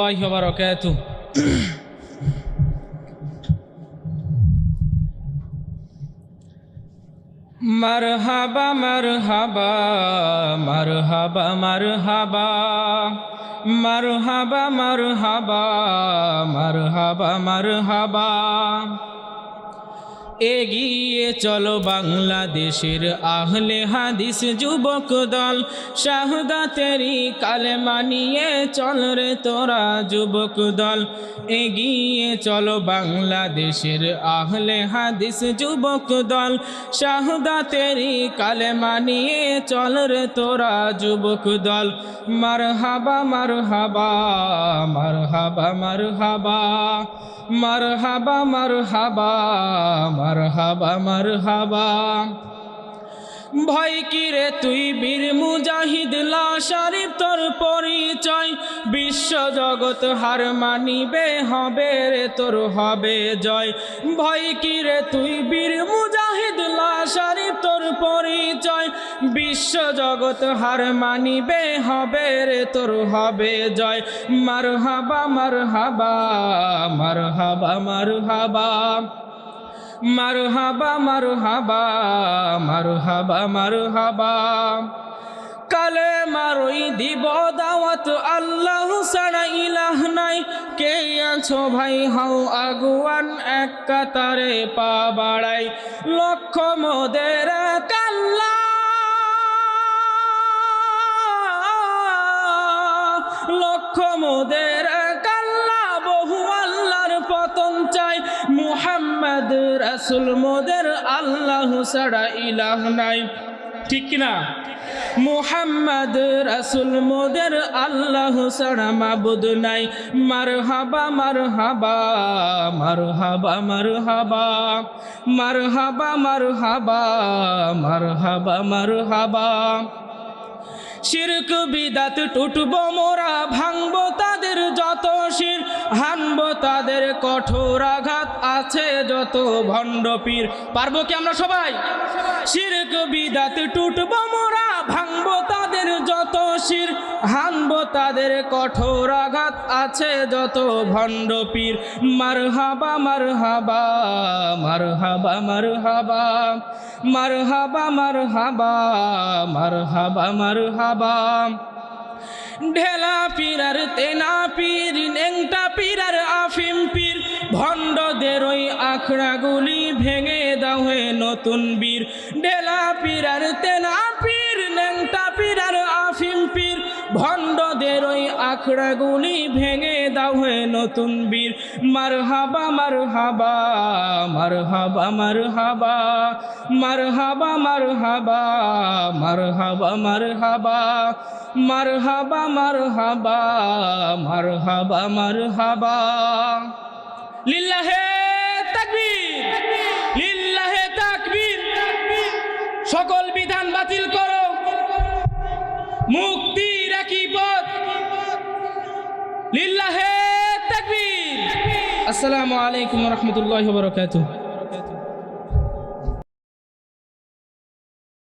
الله وبركاته مرحبا مرحبا مرحبا مرحبا مرحبا مرحبا مرحبا مرحبا এগিয়ে চলো বাংলাদেশের আহলে হাদিস যুবক দল। শাহদাতেরি কালেমা নিয়ে চল রে তোরা যুবক দল। এগিয়ে চলো বাংলাদেশের আহলে হাদিস যুবক দল। শাহদাতেরি কালেমা নিয়ে চল রে তোরা যুবক দল। মারহাবা মারহাবা মারহাবা মারহাবা। মারহাবা মারহাবা মারহাবা মারহাবা। ভয় কি রে তুই বীর মুজাহিদ লা শরীফ তোর পরিচয়। বিশ্ব জগৎ হার মানিবে, হবে রে তোর হবে জয়। ভয় কি রে তুই বীর মুজাহিদ বিশ্ব জগৎ হার মানিবে, হবে রে তোর, হবে জয়। মারহাবা মারহাবা মারহাবা মারহাবা। মারহাবা মারহাবা মারহাবা মারহাবা। কালে মারই দিব দাওয়াত, আল্লাহ সারা ইলাহ নাই। কে আছো ভাই, হাও আগুয়ান, এক কাতারে পা বাড়াই। লক্ষ মোদের কাল্লা লক্ষ মোদের কাল্লা বহু আল্লাহর পতন চাই। মুহাম্মদ রাসুল মোদের আল্লাহ ছাড়া ইলাহ নাই। ঠিক কিনা? মুহাম্মদ রাসুল মোদের আল্লাহ ছাড়া মাবুদ নাই। মার হাবা মার হাবা মার হাবা মার হাবা মার হাবা মার হাবা মার হাবা মার হাবা শিরক বিদাত টুটবো মোরা, ভাঙবো তাদের যত শির, হানবো তাদের কঠোর আঘাত আছে যত ভণ্ড পীর পারব কি আমরা সবাই? শিরক বিদাত টুটবো তাদের কঠোর আঘাত আছে যত ভণ্ড পীর। মার হাবা মার হাবা মার হাবা মার হাবা মার হাবা মার হাবা মার হাবা মার হাবা ঢেলা পীরার তেনা পীর, নেংটা পীরার আফিম পীর, ভণ্ডদের ওই আখড়াগুলি ভেঙে দাও হে নতুন বীর। ঢেলা পীরার তেনা পীর ভণ্ডদের ওই আখড়াগুলি ভেঙে দাও হে নতুন বীর মার হাবা মার হাবা মার হাবা মার হাবা মার হাবা মার হাবা মার হাবা মার হাবা মার হাবা মার হাবা মার হাবা মার হাবা লিল্লাহে তাকবীর লিল্লাহে তাকবীর সকল বিধান বাতিল করো মুক্তি রাখি পথ লিল্লাহে তাকবীর। আসসালামু আলাইকুম রহমতুল্লাহ বরকাতুহ।